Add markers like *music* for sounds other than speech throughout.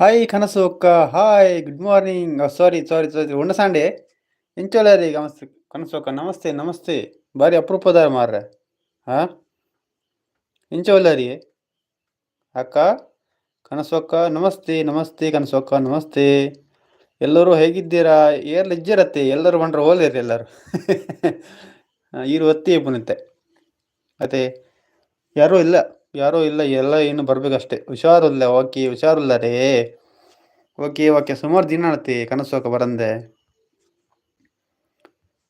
Hi ಕನಸು ಅಕ್ಕ hi good morning sorry sorry sorry ಉಂಡ ಇಂಚೋಲ ರೀ ನಮಸ್ತೆ ಕನಸು ಅಕ್ಕ ನಮಸ್ತೆ ನಮಸ್ತೆ ಬಾರಿ ಅಪರೂಪದ ಮಾರ್ರೆ ಹಾ ರೀ ಅಕ್ಕ ಕನಸು ಅಕ್ಕ ನಮಸ್ತೆ ನಮಸ್ತೆ ಕನಸು ಅಕ್ಕ ನಮಸ್ತೆ ಎಲ್ಲರೂ ಹೇಗಿದ್ದೀರಾ ಏರ್ ಇಜ್ಜಿರತ್ತೆ ಎಲ್ಲರೂ ಬಂದ್ರೆ ಓಲೇರಿ ಎಲ್ಲರೂ ಈರು ಒತ್ತಿ ಬಂದಂತೆ ಮತ್ತೆ ಯಾರೂ ಇಲ್ಲ ಯಾರೂ ಇಲ್ಲ, ಎಲ್ಲ ಏನು ಬರ್ಬೇಕಷ್ಟೇ. ಹುಷಾರಿಲ್ಲ ಓಕೆ, ಹುಷಾರಿಲ್ಲ ರೇ. Okay okay. ಸುಮಾರು ದಿನ ಆಡ್ತಿ ಕನಸೋಕ ಬರಂದೆ.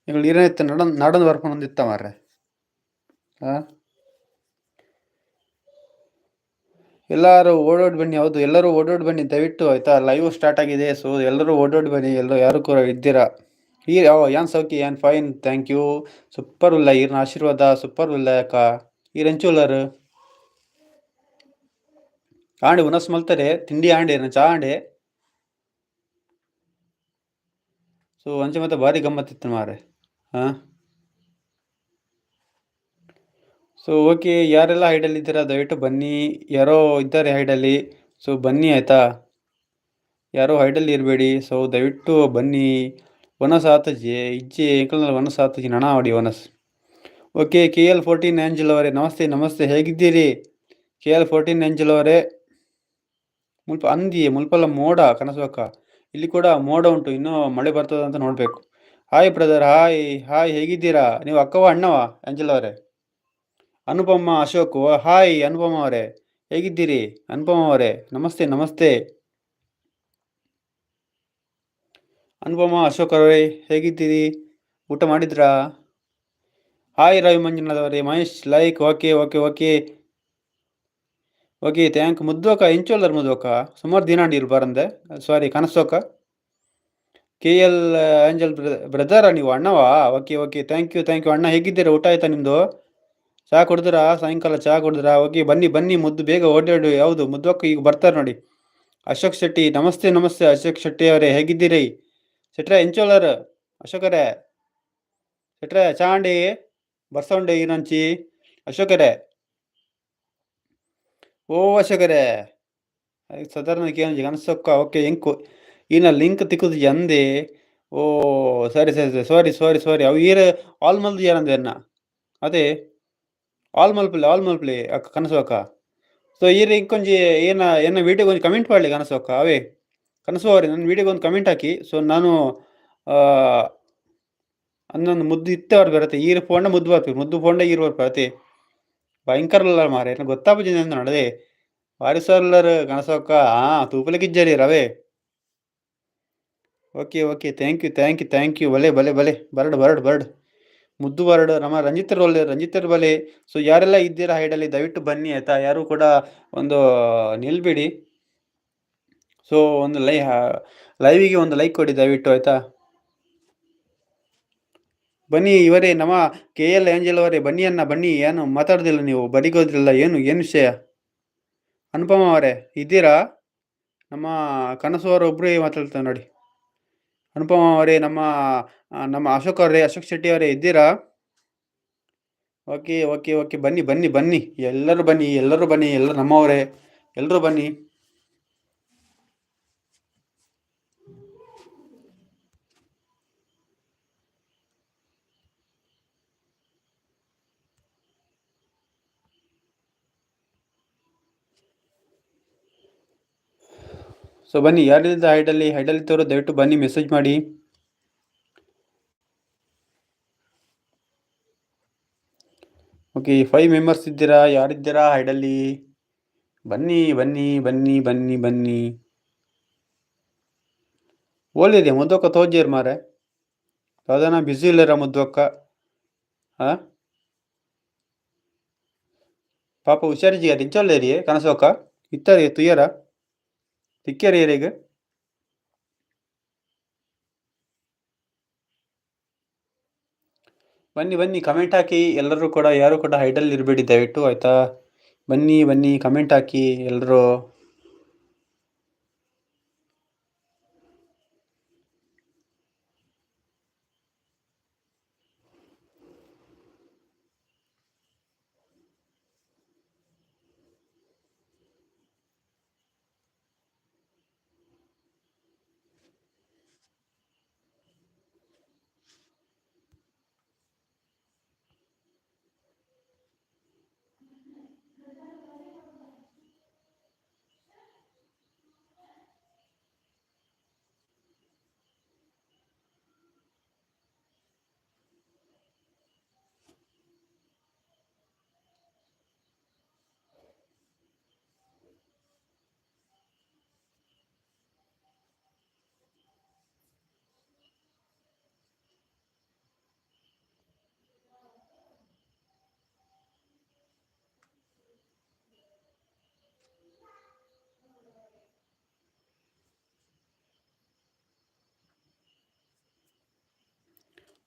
ಈಗ ಏನಾಯ್ತು ನಡ ನಡನ್ ಬರ್ಕೊಂಡು ಮಾರ್ರೆ. ಹಾಂ ಎಲ್ಲರೂ ಓಡೋಡ್ ಬನ್ನಿ, ಹೌದು, ಎಲ್ಲರೂ ಓಡೋಡ್ ಬನ್ನಿ, ದಯವಿಟ್ಟು ಆಯ್ತಾ? ಲೈವ್ ಸ್ಟಾರ್ಟ್ ಆಗಿದೆ, ಸೊ ಎಲ್ಲರೂ ಓಡೋಡ್ ಬನ್ನಿ, ಎಲ್ಲರೂ ಯಾರು ಕೂಡ ಇದ್ದೀರಾ? ಈ ಯಾನ್ ಸೌಕಿ ಏನ್ ಫೈನ್, ಥ್ಯಾಂಕ್ ಯು. ಸೂಪರ್ ಉಲ್ಲ ಈರ್ನ ಆಶೀರ್ವಾದ, ಸೂಪರ್ ಉಲ್ಲ ಅಕ್ಕ. ಈ ರಂಚುಲ್ಲರು ಆಂಡೆ ಉನಸ್ ಮಲ್ತಾರೆ ತಿಂಡಿ ಆಂಡೆ ಚಾ ಆಂಡೆ. ಸೊ ಅಂಚೆ ಮತ್ತೆ ಭಾರಿ ಗಮ್ಮತ್ತಿತ್ತು ಮಾರೆ ಹಾಂ? ಸೊ, ಓಕೆ, ಯಾರೆಲ್ಲ ಹೈಡಲ್ಲಿ ಇದ್ದೀರಾ, ದಯವಿಟ್ಟು ಬನ್ನಿ. ಯಾರೋ ಇದ್ದಾರೆ ಹೈಡಲ್ಲಿ ಸೊ, ಬನ್ನಿ ಆಯಿತಾ? ಯಾರೋ ಹೈಡಲ್ಲಿ ಇರಬೇಡಿ, ಸೊ, ದಯವಿಟ್ಟು ಬನ್ನಿ. ವನಸ್ ಆತಜಿ, ಇಜ್ಜಿ ಎಂಕಲ್ನಲ್ಲಿ ವನಸ್ ಆತಜಿ, ನಣ ಆಡಿ ವನಸ್. Okay, K L fourteen Angel ಅವರೇ, ನಮಸ್ತೆ ನಮಸ್ತೆ, ಹೇಗಿದ್ದೀರಿ? ಕೆ ಎಲ್ ಫೋರ್ಟೀನ್ ಆ್ಯಂಜಲ್ ಅವರೇ ಮುಲ್ಪ ಅಂದಿ, ಮುಲ್ಪಲ್ಲ ಮೋಡ, ಕನಸಕ್ಕ. ಇಲ್ಲಿ ಕೂಡ ಮೋಡ ಉಂಟು, ಇನ್ನೂ ಮಳೆ ಬರ್ತದ ಅಂತ ನೋಡಬೇಕು. ಹಾಯ್ ಬ್ರದರ್ ಹಾಯ್ ಹಾಯ್, ಹೇಗಿದ್ದೀರಾ? ನೀವು ಅಕ್ಕವ ಅಣ್ಣವ ಅಂಜಲ್ ಅವರೇ. ಅನುಪಮ, ಅಶೋಕ್ ಹಾಯ್, ಅನುಪಮ ಅವರೇ. ಹೇಗಿದ್ದೀರಿ? ಅನುಪಮ ಅವರೇ, ನಮಸ್ತೆ ನಮಸ್ತೆ. ಅನುಪಮ, ಅಶೋಕ್ ಅವರೇ, ಹೇಗಿದ್ದೀರಿ? ಊಟ ಮಾಡಿದ್ರಾ? ಹಾಯ್ ರವಿ ಮಂಜುನಾಥ್ ಅವರೇ, Mahesh like okay okay okay okay thank ಮುದ್ದೋಕ ಇಂಚೋಲ್ದರ್ ಮುದ್ವಕ, ಸುಮಾರು ದಿನ ನೀರು ಬರಂದೆ. ಸಾರಿ ಕನಸೋಕ. ಕೆ ಎಲ್ ಆಂಜಲ್ ಬ್ರದರ ನೀವು, ಅಣ್ಣವಾ? Okay okay thank you thank you ಅಣ್ಣ, ಹೇಗಿದ್ದೀರಾ? ಊಟ ಆಯ್ತಾ ನಿಮ್ಮದು ಚಹಾ ಕುಡಿದ್ರಾ? ಸಾಯಂಕಾಲ ಚಹಾ ಕುಡಿದ್ರಾ? ಓಕೆ ಬನ್ನಿ ಬನ್ನಿ, ಮುದ್ದು ಬೇಗ ಓಡಾಡು. ಯಾವುದು? ಮುದ್ದೋಕ ಈಗ ಬರ್ತಾರೆ ನೋಡಿ. ಅಶೋಕ್ ಶೆಟ್ಟಿ, ನಮಸ್ತೆ ನಮಸ್ತೆ, ಅಶೋಕ್ ಶೆಟ್ಟಿ ಅವರೇ, ಹೇಗಿದ್ದೀರಿ? ಸೆಟ್ರೆ ಎಂಚೋಲರ್ ಅಶೋಕರೇ. ಶೆಟ್ರೆ, ಚಾಂಡಿ, ಬರ್ಸೋಂಡಿ ನಂಚಿ ಅಶೋಕರೇ. ಓ ಅಶೋಕರೇ ಸಾಧಾರಣ ಕೇಳಿ ಅನ್ಸೊಕ್ಕ, ಓಕೆ, ಎಂಕು. ಈನ ಲಿಂಕ್ ತಿಕ್ಕುದು ಎಂದೆ? ಓ, ಸರಿ ಸರಿ ಸರಿ, ಸಾರಿ ಸಾರಿ ಸಾರಿ. ಅವು ಈರ ಆಲ್ ಮಲ್ದು ಏನಂದೆ ಅನ್ನ? ಅದೇ? ಆಲ್ ಮಲ್ಪಲೆ ಆಲ್ ಮಲ್ಪಲೆ, ಅಕ್ಕ ಕನಸು ಅಕ್ಕ ಸೊ ಈರ ಇಂಕೊಂಜಿ ಏನ ಏನ ವೀಡಿಯೋಗೆ ಒಂದು ಕಮೆಂಟ್ ಮಾಡಲಿ ಕನಸು ಅಕ್ಕ ಅವೇ? ಕನಸು ನನ್ನ ವಿಡಿಯೋಗೆ ಒಂದು ಕಮೆಂಟ್ ಹಾಕಿ. ಸೊ ನಾನು ಅನ್ನೊಂದು ಮುದ್ದು ಇತ್ತೆ ಬರತ್ತೆ ಈರ ಫೋಂಡ ಮುದ್ದು ಬರ್ತೀವಿ ಮುದ್ದು ಫೋಂಡ ಈರು ಬರ್ಪತ್ತೆ ಭಯಂಕರಲ್ಲ ಮಾರೆ ಗೊತ್ತಾಪಜಿನ ನೋಡದೆ. ವಾರಿಸಲ್ಲರ ಕನಸೋಕ ಹಾ ತೂಪಲಿಕ್ಕಿಜ್ಜರಿ ರವೆ. Okay okay thank you thank you thank you ಬಲೆ ಬಲೆ ಬಲೆ. ಬರಡು ಬರಡು ಬರಡು. ಮುದ್ದು ಬರಡು. ನಮ್ಮ ರಂಜಿತರ್ ಒಳ್ಳೆ ರಂಜಿತರ್ ಬಲೆ ಸೊ ಯಾರೆಲ್ಲ ಇದ್ದೀರಾ ಹೈಡಲ್ಲಿ ದಯವಿಟ್ಟು ಬನ್ನಿ ಆಯ್ತಾ? ಯಾರು ಕೂಡ ಒಂದು ನಿಲ್ಬಿಡಿ. ಸೊ ಒಂದು ಲೈ ಲೈವಿಗೆ ಒಂದು ಲೈಕ್ ಕೊಡಿ ದಯವಿಟ್ಟು ಆಯ್ತಾ? ಬನ್ನಿ ಇವರೇ ನಮ್ಮ ಕೆ ಎಲ್ ಏಂಜಲ್ ಅವರೇ, ಬನ್ನಿ ಅನ್ನ ಬನ್ನಿ. ಏನು ಮಾತಾಡೋದಿಲ್ಲ ನೀವು, ಬಡಿಗೋದಿಲ್ಲ, ಏನು ಏನು ವಿಷಯ? ಅನುಪಮ ಅವರೇ, ಇದ್ದೀರಾ? ನಮ್ಮ ಕನಸು ಅವರು ಒಬ್ಬರೇ ಮಾತಾಡ್ತಾರೆ ನೋಡಿ. ಅನುಪಮ ಅವರೇ, ನಮ್ಮ ನಮ್ಮ ಅಶೋಕ್ ಅವರೇ, ಅಶೋಕ್ ಶೆಟ್ಟಿ ಅವರೇ, ಇದ್ದೀರಾ? ಓಕೆ ಓಕೆ ಓಕೆ, ಬನ್ನಿ ಬನ್ನಿ ಬನ್ನಿ. ಎಲ್ಲರೂ ಬನ್ನಿ ಎಲ್ಲರೂ ಬನ್ನಿ ಎಲ್ಲರೂ ನಮ್ಮವರೇ. ಎಲ್ಲರೂ ಬನ್ನಿ. ಸೊ ಬನ್ನಿ ಯಾರಿಲ್ಲದ ಹೈಡಲ್ಲಿ ಹೈಡಲ್ಲಿ ತೋರು, ದಯವಿಟ್ಟು ಬನ್ನಿ ಮೆಸೇಜ್ ಮಾಡಿ. ಓಕೆ ಫೈವ್ ಮೆಂಬರ್ಸ್ ಇದ್ದೀರಾ, ಯಾರಿದ್ದೀರಾ ಹೈಡಲ್ಲಿ ಬನ್ನಿ ಬನ್ನಿ ಬನ್ನಿ ಬನ್ನಿ ಬನ್ನಿ. ಓಲಿದೆ ಮುದ್ದಕ್ಕ ತೋಜೇರ್ ಮಾರೆ. ಯಾವ್ದಾನ ಬ್ಯುಸಿ ಇಲ್ಲರ ಮುದ್ದಕ್ಕ. ಹಾ ಪಾಪ ಹುಷಾರಿಜಿಗೆ ರಿಂಚಲ್ಲೇರಿ ಕನಸೋಕ ಇತ್ತಾರೆ ತುಯ್ಯರ? ತಿಕ್ಕೇರಿಯರಿಗೆ ಬನ್ನಿ ಬನ್ನಿ ಕಮೆಂಟ್ ಹಾಕಿ. ಎಲ್ಲರೂ ಕೂಡ, ಯಾರು ಕೂಡ ಹೈಡಲ್ ಇರಬೇಡಿ. ದಯವಿಟ್ಟು, ಆಯ್ತಾ? ಬನ್ನಿ ಬನ್ನಿ ಕಮೆಂಟ್ ಹಾಕಿ. ಎಲ್ಲರೂ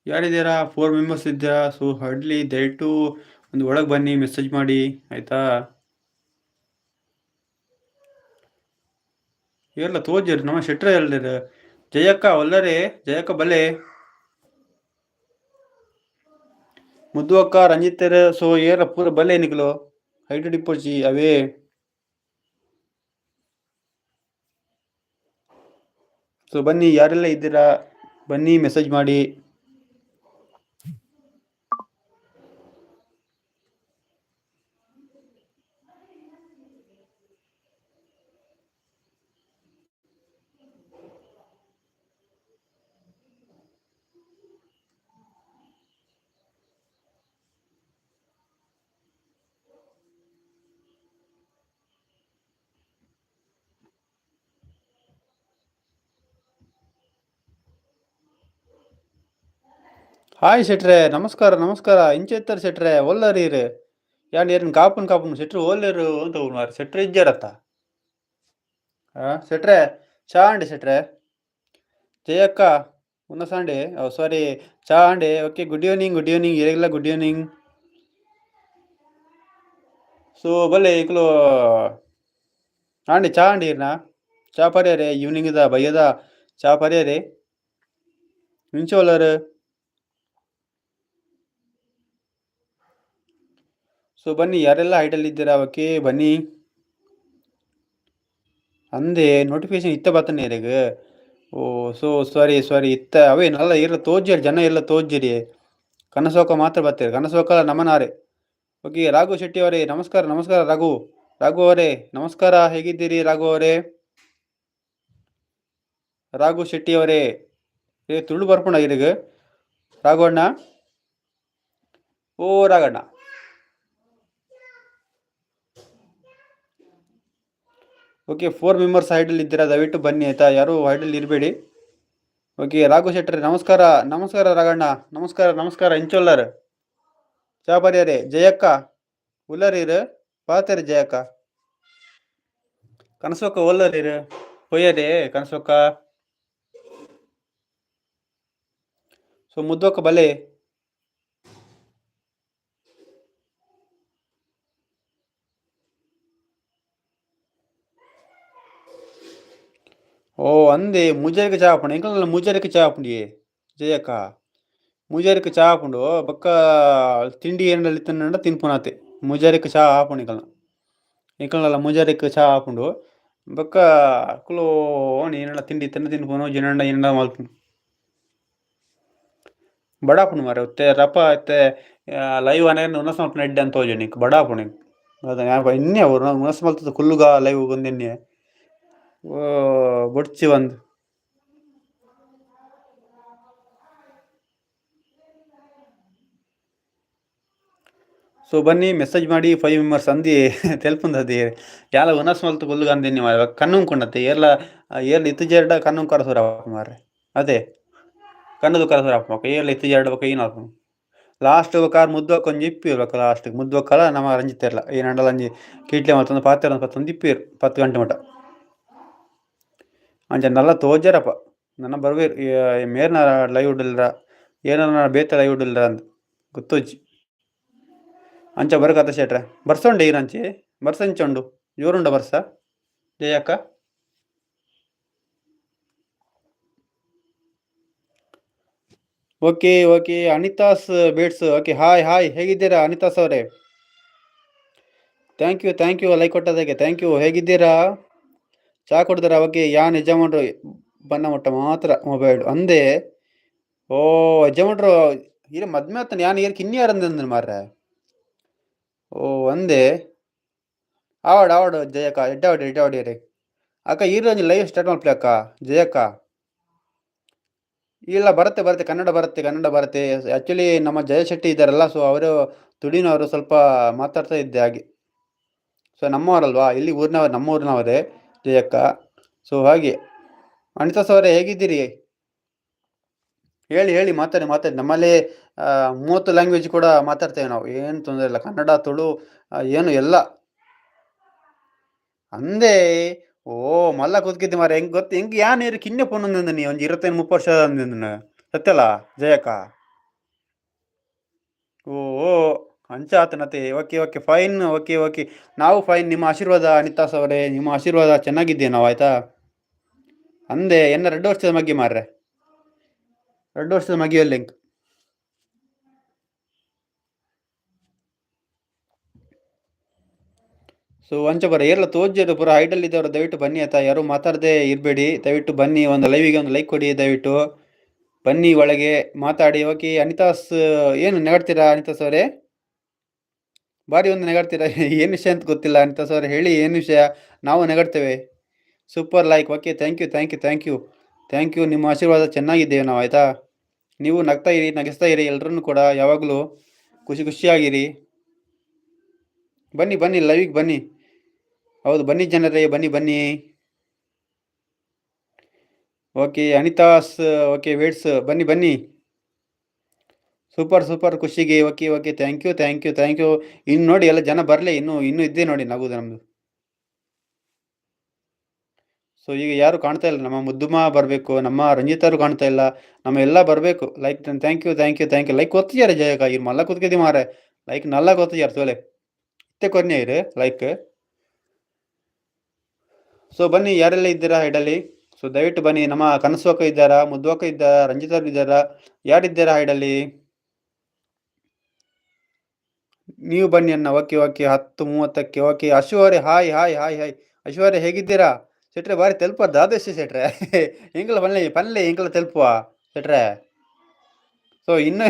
ಯಾರಿದ್ದೀರಾ? ಫೋರ್ ಮೆಂಬರ್ಸ್ ಇದ್ದೀರಾ? ಸೊ ಹಡ್ಲಿ ದಯವಿಟ್ಟು ಒಂದು ಒಳಗೆ ಬನ್ನಿ ಮೆಸೇಜ್ ಮಾಡಿ, ಆಯಿತಾ? ಎಲ್ಲ ತೋಜಿರಿ ನಮ್ಮ ಶೆಟ್ರ ಎಲ್ದಿರ ಜಯಕ್ಕ ಒಲ್ಲರೆ, ಜಯಕ್ಕ ಬಲೆ. ಮುದ್ದು ಅಕ್ಕ ರಂಜಿತರ ಸೊ ಏರ ಪೂರ ಬಲೆ ನಿಕ್ಲು. ಹೈಟ್ ಡಿಪೋಜಿ ಅವೇ. ಸೊ ಬನ್ನಿ, ಯಾರೆಲ್ಲ ಇದ್ದೀರಾ? ಬನ್ನಿ ಮೆಸೇಜ್ ಮಾಡಿ. ಹಾಯ್ ಶೆಟ್ರೆ ನಮಸ್ಕಾರ ನಮಸ್ಕಾರ ಇಂಚೆತ್ತರ ಶೆಟ್ರೆ ಒಲ್ಲರೀರು ಯಾನ್ ಏರನ್ ಕಾಪನ್ ಕಾಪನ್ ಶೆಟ್ರು ಓಲೇರು ಅಂತ ಮಾರು ಶೆಟ್ರು ಇಜ್ಜಾರತ್ತ ಹಾ ಶೆಟ್ರೆ ಚಾ ಅಂಡಿ ಶೆಟ್ರೆ ಜಯಕ್ಕ ಉನ್ನ ಸಾಂಡೆ ಓ ಸಾರಿ ಚಾ ಅಂಡೆ okay good evening good evening ಏರಿಲ್ಲ good evening so ಬಲ್ಲೆ ಇಕ್ಲು ಆಂಡಿ ಚಾ ಅಂಡಿ ಇರ್ನ ಚಾ ಪರಿಯರೆ ಈವ್ನಿಂಗ್ ಇದ ಬಯ್ಯದ ಚಾ ಪರಿಯರೆ ಇಂಚೆ ಸೊ ಬನ್ನಿ, ಯಾರೆಲ್ಲ ಐಡಲ್ ಇದ್ದೀರಾ ಓಕೆ ಬನ್ನಿ. ಅಂದೆ ನೋಟಿಫಿಕೇಶನ್ ಇತ್ತ ಬರ್ತಾನೆ ಇರಗ. ಓ ಸೊ ಸಾರಿ ಸಾರಿ ಇತ್ತ. ಅವೇ, ನಲ್ಲ ಎಲ್ಲ ತೋಜಿರಿ ಜನ ಎಲ್ಲ ತೋಜಿರಿ ಕನಸೋಕ ಮಾತ್ರ ಬರ್ತೀರಿ ಕನಸೋಕ ನಮನಾರೆ ಓಕೆ, ರಾಘು ಶೆಟ್ಟಿ ಅವರೇ, ನಮಸ್ಕಾರ ನಮಸ್ಕಾರ, ರಾಘು. ರಾಘು ಅವರೇ, ನಮಸ್ಕಾರ, ಹೇಗಿದ್ದೀರಿ ರಾಘು ಅವರೇ? ರಾಘು ಶೆಟ್ಟಿ ಅವರೇ, ಏ, ತುಳು ಬರ್ಕೊಂಡ ಇರಗ. ರಾಘವಣ್ಣ ಓ, ರಾಘಣ್ಣ. ಓಕೆ ಫೋರ್ ಮೆಂಬರ್ಸ್ ಹೈಡಲ್ಲಿ ಇದ್ದೀರಾ? ದಯವಿಟ್ಟು ಬನ್ನಿ, ಆಯಿತಾ? ಯಾರು ಹೈಡಲ್ಲಿ ಇರಬೇಡಿ. ಓಕೆ ರಾಘು ಶೆಟ್ಟ್ರೆ, ನಮಸ್ಕಾರ. ನಮಸ್ಕಾರ ರಾಘಣ್ಣ. ನಮಸ್ಕಾರ ನಮಸ್ಕಾರ ಇಂಚೊಲ್ಲರ್ ಚಾಪರ್ಯಾರೆ, ಜಯಕ್ಕ. ಉಲ್ಲರೀರು ಪಾತೇರಿ ಜಯಕ್ಕ. ಕನಸೊಕ್ಕ ಒಲ್ಲರೀರು ಹೊಯ್ಯರಿ, ಕನಸೊಕ್ಕ. ಸೊ ಮುದ್ದೊಕ್ಕ ಬಲೆ. ఓ అంది ముజరికి చాపండి ఇంకా ముజరికి చాపండి ಜಯಕ್ಕ ಮುಜಾರಿಕ ಚಾ ಹಾಕೊಂಡು ಬಕ್ಕ ತಿಂಡಿ ಏನಲ್ಲಿ ತಿನ್ನಂಡ ತಿನ್ಪುನಾತೆ ಮುಜಾರಿಕ ಚಾ ಹಾಕೊಂಡು ಇಂಕಲ್ನ ಇಂಕಲ್ನಲ್ಲ ಮುಜಾರಿಕ ಚಾ ಹಾಕೊಂಡು ಬಕ್ಕ ಕುಲು ಓಣಿ ಏನೆಲ್ಲ ತಿಂಡಿ ತಿನ್ನ ತಿನ್ಪುನು ಜಿನಂಡ ಏನೆಲ್ಲ ಮಲ್ಪುನು ಬಡಾಪುನು ಮಾರೆ ಉತ್ತೆ ರಪ ಇತ್ತೆ ಲೈವ್ ಅನೇ ಉನಸ್ ಮಲ್ಪನ ಎಡ್ಡೆ ಅಂತ ಹೋಜಿ ನಿಕ್ ಬಡಾಪುನು ಅದ ಇನ್ನೇ ಅವ್ರು ಉನಸ್ ಮಲ್ತದ ಕುಲ್ಲುಗ ಲೈವ್ ಬಂದಿನ್ನೆ ಬೊಡ್ಚಿ ಒಂದು ಸೊ ಬನ್ನಿ ಮೆಸೇಜ್ ಮಾಡಿ ಫೈವ್ ಮೆಂಬರ್ಸ್ ಅಂದಿ, *laughs* ತೆಲ್ಪುಂದದಿ. ಯಾಲ ಉನಸ್ ಮಲ್ತು ಕುಲ್ಲುಗ ಅಂದಿನಿ ಕಣ್ಣು ಕೊಂಡತ್ತೆ. ಏರ್ಲ ಏರ್ಲ ಇತ್ತು ಜೇರ್ಡ ಕಣ್ಣು ಕರಸುರ ಮಾರ್ರೆ. ಅದೇ. ಕಣ್ಣದು ಕರಸುರ ಹಾಕ್ಬೇಕು ಏರ್ಲ ಇತ್ತು ಜೇರ್ಡ ಬೇಕು ಏನು ಲಾಸ್ಟ್ ಕಾರ್ ಮುದ್ದು ಒಂದು ಇಪ್ಪಿ ಇರ್ಬೇಕು ಲಾಸ್ಟ್ ಮುದ್ದು ಕಲ ರಂಜಿತಿರಲ್ಲ ಈ ಏನಂಡಲ್ಲ ಅಂಜಿ ಕೀಟ್ಲೆ ಮತ್ತೊಂದು ಪಾತ್ರೆ ಪತ್ತೊಂದು ಇಪ್ಪಿರು ಪತ್ತು ಗಂಟೆ ಮಟ್ಟ ಅಂಚ ನಲ್ಲ ತೋಜರಪ್ಪ ನನ್ನ ಬರ್ಬೇಕು ಮೇರ್ನ ಲೈವ್ ಇಡಲ್ರ ಏನಾರ ಬೇತ ಲೈವ್ ಇಡಲ್ರ ಅಂತ ಗೊತ್ತೋಜಿ ಅಂಚ ಬರಕತ್ತ ಶೇಟ್ರೆ. ಬರ್ಸೊಂಡೆ ಈರಂಚಿ ಬರ್ಸಂಚೊಂಡು ಜೋರುಂಡ ಬರ್ಸ. ಜಯಕ್ಕ. Okay okay. ಅನಿತಾಸ್ ಬೇಟ್ಸ್ ಓಕೆ, ಹಾಯ್ ಹಾಯ್. ಹೇಗಿದ್ದೀರಾ ಅನಿತಾಸ್ ಅವರೇ? Thank you thank you. Like ಕೊಟ್ಟದಕ್ಕೆ thank you. ಹೇಗಿದ್ದೀರಾ? ಚಾ ಕುಡಿದ್ರೆ ಅವಕ್ಕೆ ಯಾನ್ ಯಜಮಾನ್ರು ಬಣ್ಣ ಮಟ್ಟ ಮಾತ್ರ ಮೊಬೈಲ್. ಅಂದೆ, ಓ, ಯಜಮಾನ್ರು, ಇರ ಮದ್ಮೆ ಆತನ, ಯಾನ್ ಏರ್ ಕಿನ್ನಿ ಅಂದ್ರೆ ಮಾರ್ರೆ? ಓ, ಅಂದೆ, ಆವಾಡ ಆವಾಡ, ಜಯಕ್ಕ ಎಡ್ಡಾವಡಿ ಎಡ್ಡಾವಡಿ ರೀ ಅಕ್ಕ ಈರೋಜು ಲೈವ್ ಸ್ಟಾರ್ಟ್ ಮಾಡ್ಲಿ ಅಕ್ಕ, ಜಯಕ್ಕ. ಇಲ್ಲ, ಬರುತ್ತೆ ಬರುತ್ತೆ, ಕನ್ನಡ ಬರುತ್ತೆ ಕನ್ನಡ ಬರುತ್ತೆ. ಆ್ಯಕ್ಚುಲಿ ನಮ್ಮ ಜಯಶೆಟ್ಟಿ ಇದ್ದಾರಲ್ಲ ಸೊ ಅವರು ತುಡಿನವರು ಸ್ವಲ್ಪ ಮಾತಾಡ್ತಾ ಇದ್ದೆ ಹಾಗೆ. ಸೊ ನಮ್ಮವರಲ್ವಾ? ಇಲ್ಲಿ ಊರಿನವ್ರು, ನಮ್ಮ ಊರಿನವರೇ. ಜಯಕ್ಕ ಸೊ ಹಾಗೆ ಅನಿತಾ ಸವರೇ ಹೇಗಿದ್ದೀರಿ? ಹೇಳಿ ಹೇಳಿ, ಮಾತಾಡಿ ಮಾತಾಡಿ. ನಮ್ಮಲ್ಲಿ ಮೂವತ್ತು ಲ್ಯಾಂಗ್ವೇಜ್ ಕೂಡ ಮಾತಾಡ್ತೇವೆ ನಾವು. ಏನು ತೊಂದರೆ ಇಲ್ಲ. ಕನ್ನಡ, ತುಳು ಏನು ಎಲ್ಲ. ಅಂದೇ, ಓ, ಮಲ್ಲ ಕೂತ್ಕಿದ್ದೆ ಮಾರ ಹೆಂಗ್ ಗೊತ್ತು, ಹೆಂಗ್ ಯಾನ್ ಏರಿ ಕಿನ್ನೆ ಪೊನ್ನೊಂದು ನೀ? ಒಂದು ಇರತ್ತೈದು ಮುಪ್ಪತ್ತು ವರ್ಷ ಅಂದ ಸತ್ಯಲ್ಲ? ಜಯಕ್ಕ? ಓ. ಅಂಚ ಆತನತೆ okay okay, fine, okay okay. ನಾವು ಫೈನ್, ನಿಮ್ಮ ಆಶೀರ್ವಾದ ಅನಿತಾಸ್ ಅವರೇ ನಿಮ್ಮ ಆಶೀರ್ವಾದ ಚೆನ್ನಾಗಿದ್ದೀವಿ ನಾವು, ಆಯ್ತಾ? ಅಂದೆ, ಎನ್ನ ಎರಡು ವರ್ಷದ ಮಗ್ಗಿ ಮಾರ್ರೆ? ಎರಡು ವರ್ಷದ ಮಗಿಯ ಲಿಂಕ್ ಸೊ ಒಂಚ ಬರ ಎಲ್ಲ ತೋಜರು ಪೂರ ಹೈಟಲ್ಲಿ ಇದ್ದವರು ದಯವಿಟ್ಟು ಬನ್ನಿ ಆಯ್ತಾ. ಯಾರು ಮಾತಾಡದೆ ಇರಬೇಡಿ. ದಯವಿಟ್ಟು ಬನ್ನಿ, ಒಂದು ಲೈವಿಗೆ ಒಂದು ಲೈಕ್ ಕೊಡಿ, ದಯವಿಟ್ಟು. ಬನ್ನಿ ಒಳಗೆ ಮಾತಾಡಿ, ಓಕೆ. ಅನಿತಾಸ್, ಏನು ನೆಗಡ್ತೀರಾ ಅನಿತಾಸ್ ಅವರೇ ಬಾರಿ ಒಂದು ನೆಗಡ್ತೀರ? *laughs* ಏನು ವಿಷಯ ಅಂತ ಗೊತ್ತಿಲ್ಲ. ಅಂತ ಸರ್ ಹೇಳಿ ಏನು ವಿಷಯ? ನಾವು ನೆಗಾಡ್ತೇವೆ. Super like okay thank you thank you thank you thank you ನಿಮ್ಮ ಆಶೀರ್ವಾದ ಚೆನ್ನಾಗಿದ್ದೇವೆ ನಾವು, ಆಯಿತಾ? ನೀವು ನಗ್ತಾ ಇರಿ, ನಗಿಸ್ತಾ ಇರಿ ಎಲ್ಲರನ್ನು ಕೂಡ ಯಾವಾಗಲೂ ಖುಷಿ ಖುಷಿಯಾಗಿರಿ. ಬನ್ನಿ ಬನ್ನಿ ಲೈವಿಗೆ ಬನ್ನಿ. ಹೌದು, ಬನ್ನಿ ಜನರೇ, ಬನ್ನಿ ಬನ್ನಿ. ಓಕೆ ಅನಿತಾಸ್ ಓಕೆ ವೇಟ್ಸ್ ಬನ್ನಿ ಬನ್ನಿ. ಸೂಪರ್ ಸೂಪರ್ ಖುಷಿಗೆ okay okay thank you thank you thank you ಇನ್ನು ನೋಡಿ ಎಲ್ಲ ಜನ ಬರಲಿ, ಇನ್ನು, ಇನ್ನೂ ಇದ್ದೇ ನೋಡಿ ನಗುದು ನಮ್ಮದು ಸೊ ಈಗ ಯಾರು ಕಾಣ್ತಾ ಇಲ್ಲ, ನಮ್ಮ ಮುದ್ದುಮ ಬರಬೇಕು, ನಮ್ಮ ರಂಜಿತರು ಕಾಣ್ತಾ ಇಲ್ಲ, ನಮ್ಮ ಎಲ್ಲ ಬರಬೇಕು. Like thank you thank you thank you like ಒತ್ತಿದ್ದಾರೆ ಜಯಕ ಇವ್ರು ಮಲ್ಲ ಕುತ್ಕದಿ ಮಾರೆ ಲೈಕ್ ನಲ್ಲ ಗೊತ್ತಿದ್ದಾರೆ ತೋಲೆ ಇತ್ತೆ ಕೊನೆ ಇರು ಲೈಕ್ ಸೊ ಬನ್ನಿ, ಯಾರೆಲ್ಲ ಇದ್ದೀರಾ ಹೈಡಲ್ಲಿ ಸೊ ದಯವಿಟ್ಟು ಬನ್ನಿ, ನಮ್ಮ ಕನಸುವಕ್ಕ ಇದ್ದಾರಾ ಮುದ್ದುವಕ್ಕ ಇದ್ದಾರಾ, ರಂಜಿತರು ಇದ್ದಾರಾ, ಯಾರಿದ್ದಾರಾ ಹೈಡಲ್ಲಿ ನೀವು ಬನ್ನಿ ಅನ್ನ ಓಕೆ ಓಕೆ. ಹತ್ತು ಮೂವತ್ತಕ್ಕೆ. ಓಕೆ. ಅಶ್ವರೇ, ಹಾಯ್ ಹಾಯ್ ಹಾಯ್ ಹಾಯ್. ಅಶ್ವರೇ, ಹೇಗಿದ್ದೀರಾ? ಸೆಟ್ರೆ ಬಾರಿ ತಲುಪದ ದಾದಶಿ ಸೆಟ್ರೆ ಎಂಗ್ಲ ಬನ್ನಿ ಪನ್ಲೆ ಎಂಗ್ಲ ತಲುಪುವ ಸೆಟ್ರೆ ಸೊ ಇನ್ನು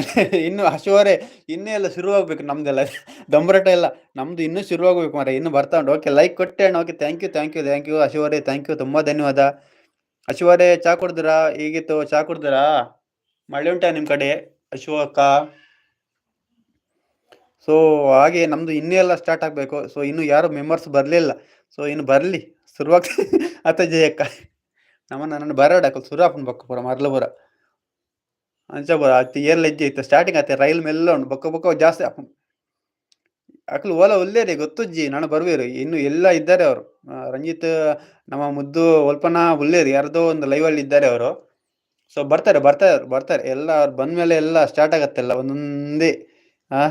ಇನ್ನು ಅಶ್ವರೇ, ಇನ್ನೂ ಎಲ್ಲ ಶುರುವಾಗಬೇಕು ನಮ್ದೆಲ್ಲ. ದಂಬರಟ ಎಲ್ಲ. ನಮ್ದು ಇನ್ನೂ ಶುರುವಾಗಬೇಕು ಮಾರ ಇನ್ನು ಬರ್ತಾ ಉಂಟು ಓಕೆ ಲೈಕ್ ಕೊಟ್ಟೆ ಅಣ್ಣ. Okay thank you thank you thank you ಅಶುವರೇ thank you ತುಂಬ ಧನ್ಯವಾದ. ಅಶುವರೇ, ಚಾ ಕುಡಿದ್ರಾ? ಈಗಿತ್ತು ಚಾ ಕುಡಿದ್ರಾ? ಮಳೆ ಉಂಟಾ ನಿಮ್ಮ ಕಡೆ? ಅಶು ಅಕ್ಕ ಸೊ ಹಾಗೆ ನಮ್ದು ಇನ್ನೂ ಎಲ್ಲ ಸ್ಟಾರ್ಟ್ ಆಗಬೇಕು. ಸೊ ಇನ್ನು ಯಾರು ಮೆಂಬರ್ಸ್ ಬರಲಿಲ್ಲ. ಸೊ ಇನ್ನು ಬರಲಿ. ಶುರುವಾಗ್ *laughs* ಅತ್ತ ಜಯಕ್ಕ ನಮ್ಮನ್ನ ನನ್ನ ಶುರು ಸುರಾಪನ್ ಬಕ್ಕ ಪುರ ಮರ್ಲ ಪೂರ ಅಂಚ ಪೂರ ಅತ್ತಿ ಏರ್ ಲಜ್ಜೆ ಇತ್ತು. ಸ್ಟಾರ್ಟಿಂಗ್ ಆತ ರೈಲ್ ಮೆಲ್ಲ ಉಂಟು. ಬಕ್ಕ ಬಕ್ಕ ಜಾಸ್ತಿ ಅಕ್ಲು ಓಲ ಒಲ್ಲೇರಿ, ಗೊತ್ತುಜ್ಜಿ. ನಾನು ಬರುವೇರು. ಇನ್ನು ಎಲ್ಲ ಇದ್ದಾರೆ ಅವರು. ರಂಜಿತ್, ನಮ್ಮ ಮುದ್ದು ಒಲ್ಪನ ಉಲ್ಲೇರಿ ಯಾರ್ದೋ ಒಂದು ಲೈವ್ ಅಲ್ಲಿ ಇದ್ದಾರೆ ಅವರು. ಸೊ ಬರ್ತಾರೆ ಬರ್ತಾರೆ ಬರ್ತಾರೆ. ಎಲ್ಲ ಅವ್ರು ಬಂದ್ಮೇಲೆ ಎಲ್ಲ ಸ್ಟಾರ್ಟ್ ಆಗತ್ತೆಲ್ಲ ಒಂದೊಂದೇ. ಆ?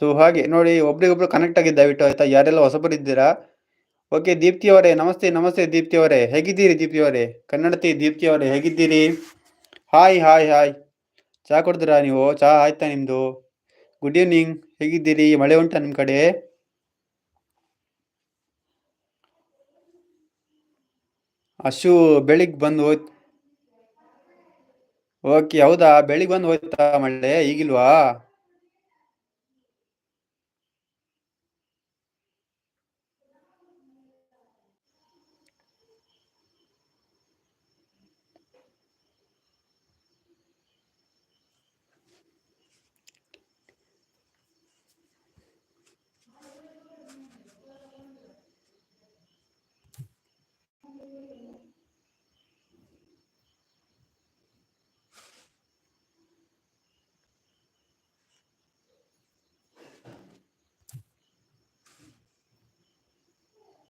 ಸೊ ಹಾಗೆ ನೋಡಿ ಒಬ್ರಿಗೊಬ್ರು ಕನೆಕ್ಟ್ ಆಗಿದ್ದಾವೆ ದಯವಿಟ್ಟು ಆಯ್ತಾ? ಯಾರೆಲ್ಲ ಹೊಸಬರು ಇದ್ದೀರಾ ಓಕೆ ದೀಪ್ತಿ ಅವರೇ, ನಮಸ್ತೆ ನಮಸ್ತೆ ದೀಪ್ತಿ ಅವರೇ. ಹೇಗಿದ್ದೀರಿ ದೀಪ್ತಿ ಅವರೇ? ಕನ್ನಡತಿ ದೀಪ್ತಿ ಅವರೇ, ಹೇಗಿದ್ದೀರಿ? ಹಾಯ್ ಹಾಯ್ ಹಾಯ್ ಚಹಾ ಕೊಡ್ತೀರಾ ನೀವು? ಚಹಾ ಆಯ್ತಾ ನಿಮ್ಮದು ಗುಡ್ ಈವ್ನಿಂಗ್ ಹೇಗಿದ್ದೀರಿ? ಮಳೆ ಉಂಟಾ ನಿಮ್ಮ ಕಡೆ? ಅಶು ಬೆಳಿಗ್ಗೆ ಬಂದು ಹೋಯ್ತು ಓಕೆ ಹೌದಾ? ಬೆಳಿಗ್ಗೆ ಬಂದು ಹೋಯ್ತಾ ಮಳೆ? ಈಗಿಲ್ವಾ?